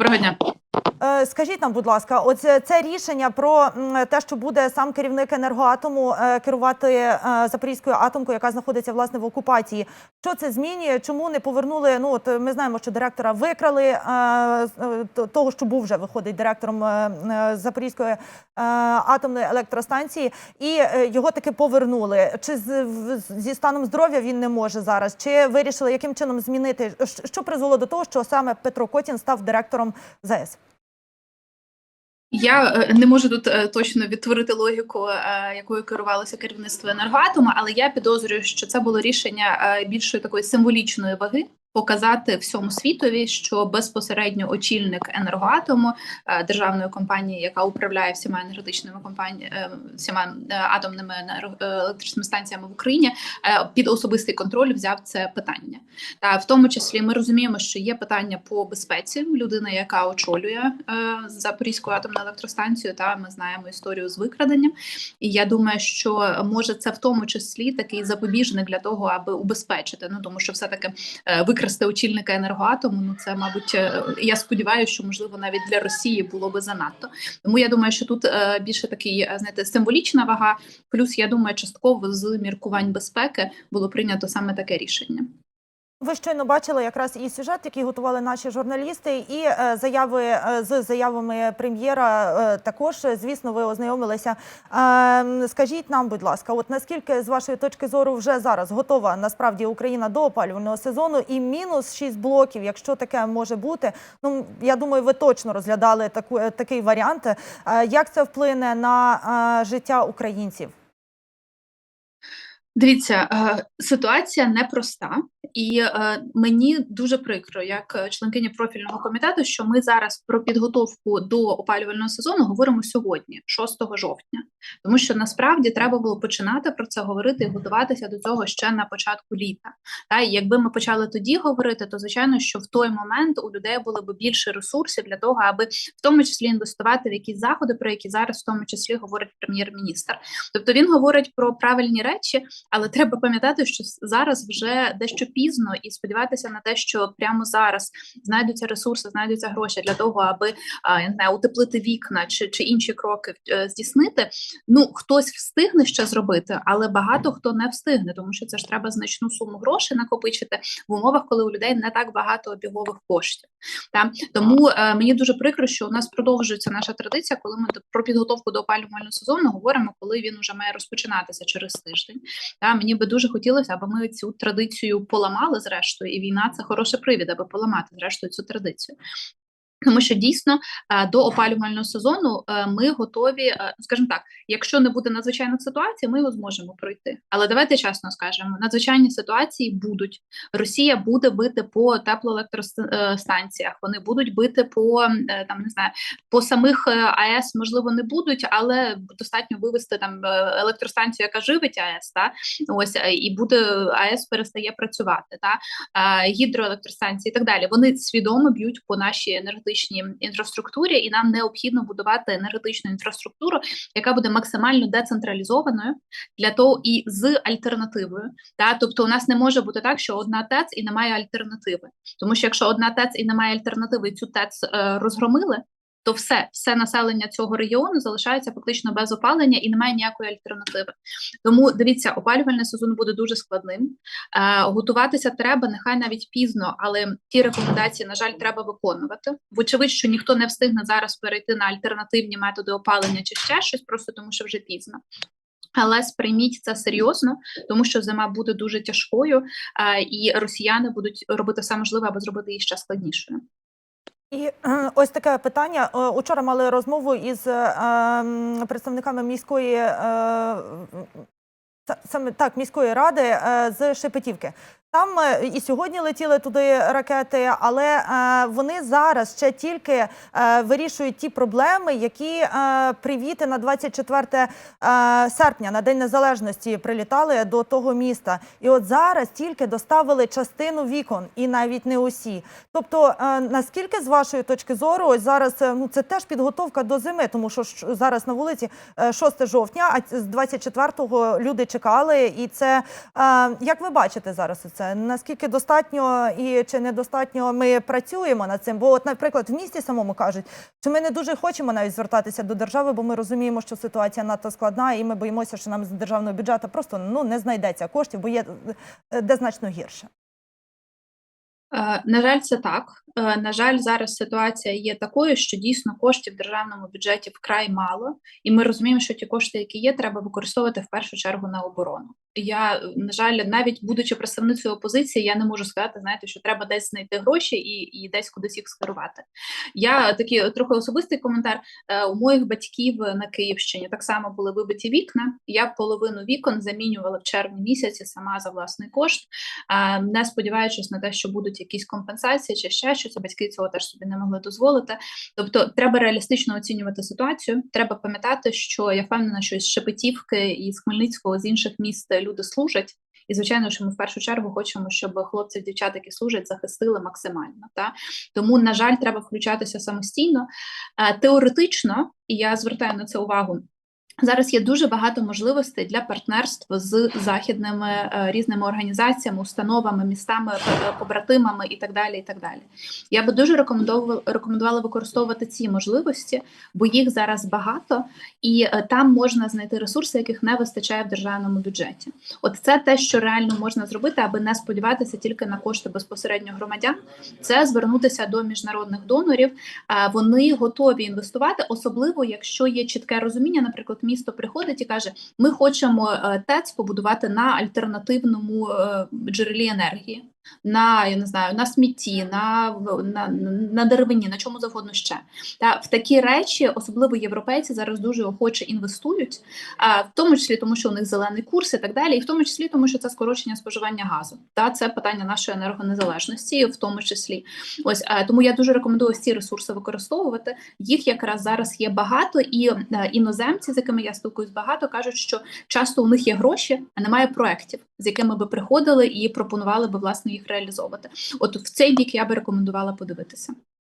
Доброго дня. Е, Скажіть нам, будь ласка, оце це рішення про те, що буде сам керівник енергоатому е, керувати е, Запорізькою атомкою, яка знаходиться власне в окупації. Що це змінює? Чому не повернули? Ну от е, ми знаємо, що директора викрали е, е, того, що був вже виходить директором е, е, Запорізької е, атомної електростанції, і е, його таки повернули. Чи зі станом здоров'я він не може зараз? Чи вирішили яким чином змінити? Що призвело до того, що саме Петро Котін став директором ЗАЕС? Я е, не можу тут е, точно відтворити логіку, е, якою керувалося керівництво енергоатома, але я підозрюю, що це було рішення більшої такої символічної ваги. Показати всьому світові, що безпосередньо очільник енергоатому е, державної компанії, яка управляє всіма енергетичними компаніями, всіма е, атомними е, електричними станціями в Україні, е, під особистий контроль взяв це питання. Та в тому числі ми розуміємо, що є питання по безпеці людина, яка очолює е, Запорізьку атомну електростанцію. Та ми знаємо історію з викраденням. І я думаю, що може це в тому числі такий запобіжник для того, аби убезпечити. Ну тому що все таки е, викрасти очільника енергоатому. Ну це, мабуть, е, я сподіваюся, що можливо навіть для Росії було би занадто. Тому я думаю, що тут е, більше такий е, знаєте символічна вага. Плюс я думаю, частково з міркувань безпеки було прийнято саме таке рішення. Ви щойно бачили якраз і сюжет, який готували наші журналісти, і е, заяви е, з заявами прем'єра. е, також, звісно, ви ознайомилися. Е, скажіть нам, будь ласка, от наскільки з вашої точки зору вже зараз готова насправді Україна до опалювального сезону і мінус 6 блоків, якщо таке може бути. Ну я думаю, ви точно розглядали таку такий варіант. Як це вплине на життя українців? Дивіться, е, ситуація непроста, і е, мені дуже прикро, як е, членкині профільного комітету, що ми зараз про підготовку до опалювального сезону говоримо сьогодні, 6 жовтня, тому що насправді треба було починати про це говорити і готуватися до цього ще на початку літа. Та і якби ми почали тоді говорити, то звичайно, що в той момент у людей було б більше ресурсів для того, аби в тому числі інвестувати в якісь заходи, про які зараз в тому числі говорить прем'єр-міністр. Тобто він говорить про правильні речі. Але треба пам'ятати, що зараз вже дещо пізно, і сподіватися на те, що прямо зараз знайдуться ресурси, знайдуться гроші для того, аби я не знаю, утеплити вікна чи, чи інші кроки е, здійснити. Ну хтось встигне ще зробити, але багато хто не встигне, тому що це ж треба значну суму грошей накопичити в умовах, коли у людей не так багато обігових коштів. Та тому е, мені дуже прикро, що у нас продовжується наша традиція, коли ми про підготовку до опалювального сезону говоримо, коли він уже має розпочинатися через тиждень. Та мені би дуже хотілося, аби ми цю традицію поламали зрештою, і війна це хороший привід, аби поламати зрештою цю традицію. Тому що дійсно е, до опалювального сезону е, ми готові, е, скажімо так, якщо не буде надзвичайних ситуацій, ми його зможемо пройти. Але давайте чесно скажемо: надзвичайні ситуації будуть. Росія буде бити по теплоелектростанціях, вони будуть бити по там не знаю, по самих АЕС, можливо, не будуть, але достатньо вивести там електростанцію, яка живить АЕС, та ось і буде АЕС перестає працювати, та гідроелектростанції і так далі. Вони свідомо б'ють по нашій енергетичній інфраструктурі, і нам необхідно будувати енергетичну інфраструктуру, яка буде максимально децентралізованою для того і з альтернативою. Та тобто, у нас не може бути так, що одна ТЕЦ і немає альтернативи. Тому що якщо одна ТЕЦ і немає альтернативи, цю ТЕЦ е, розгромили. То все, все населення цього регіону залишається фактично без опалення і немає ніякої альтернативи. Тому дивіться, опалювальний сезон буде дуже складним. Е, готуватися треба, нехай навіть пізно, але ті рекомендації, на жаль, треба виконувати. Вочевидь, що ніхто не встигне зараз перейти на альтернативні методи опалення чи ще щось, просто тому що вже пізно. Але сприйміть це серйозно, тому що зима буде дуже тяжкою, е, і росіяни будуть робити все можливе, аби зробити її ще складнішою. І е, ось таке питання. Е, Учора мали розмову із е, представниками міської саме так міської ради з Шепетівки. Там е, і сьогодні летіли туди ракети, але е, вони зараз ще тільки е, вирішують ті проблеми, які привіти на 24 е, серпня, на День Незалежності, прилітали до того міста. І от зараз тільки доставили частину вікон, і навіть не усі. Тобто, наскільки з вашої точки зору, ось зараз ну це теж підготовка до зими, тому що зараз на вулиці е, 6 жовтня, а з 24-го люди чекали, і це як ви бачите зараз це? Наскільки достатньо і чи недостатньо ми працюємо над цим? Бо, от, наприклад, в місті самому кажуть, що ми не дуже хочемо навіть звертатися до держави, бо ми розуміємо, що ситуація надто складна, і ми боїмося, що нам з державного бюджету просто ну не знайдеться коштів, бо є е, де значно гірше. Е, На жаль, це так. Е, На жаль, зараз ситуація є такою, що дійсно коштів в державному бюджеті вкрай мало, і ми розуміємо, що ті кошти, які є, треба використовувати в першу чергу на оборону. Я е, на жаль, навіть будучи представницею опозиції, я не можу сказати, знаєте, що треба десь знайти гроші і, і десь кудись їх скерувати. Я такий трохи особистий коментар. Е, У моїх батьків на Київщині так само були вибиті вікна. Я половину вікон замінювала в червні місяці сама за власний кошт, е, не сподіваючись на те, що будуть якісь компенсації чи ще щось. Батьки цього теж собі не могли дозволити. Тобто, треба реалістично оцінювати ситуацію. Треба пам'ятати, що я впевнена, що із Шепетівки і з Хмельницького з інших міст люди служать. І звичайно, що ми в першу чергу хочемо, щоб хлопців, дівчат, які служать, захистили максимально. Та тому, на жаль, треба включатися самостійно. Е, Теоретично, і я звертаю на це увагу. Зараз є дуже багато можливостей для партнерства з західними е, різними організаціями, установами, містами, е, побратимами і так далі. І так далі. Я би дуже рекомендувала, використовувати ці можливості, бо їх зараз багато, і е, там можна знайти ресурси, яких не вистачає в державному бюджеті. От це те, що реально можна зробити, аби не сподіватися тільки на кошти безпосередньо громадян. Це звернутися до міжнародних донорів. Вони готові інвестувати, особливо якщо є чітке розуміння. Наприклад, місто приходить і каже: Ми хочемо е, ТЕЦ побудувати на альтернативному е, джерелі енергії. На я не знаю, на смітті, на, на, на деревині, на чому завгодно ще. Та в такі речі, особливо європейці, зараз дуже охоче інвестують, а в тому числі тому, що у них зелений курс і так далі, і в тому числі тому, що це скорочення споживання газу. Та це питання нашої енергонезалежності, в тому числі. Ось а, тому я дуже рекомендую ці ресурси використовувати. Їх якраз зараз є багато, і е, іноземці, з якими я спілкуюсь, багато кажуть, що часто у них є гроші, а немає проєктів, з якими би приходили і пропонували би власне їх реалізовувати. От в цей бік я би рекомендувала подивитися.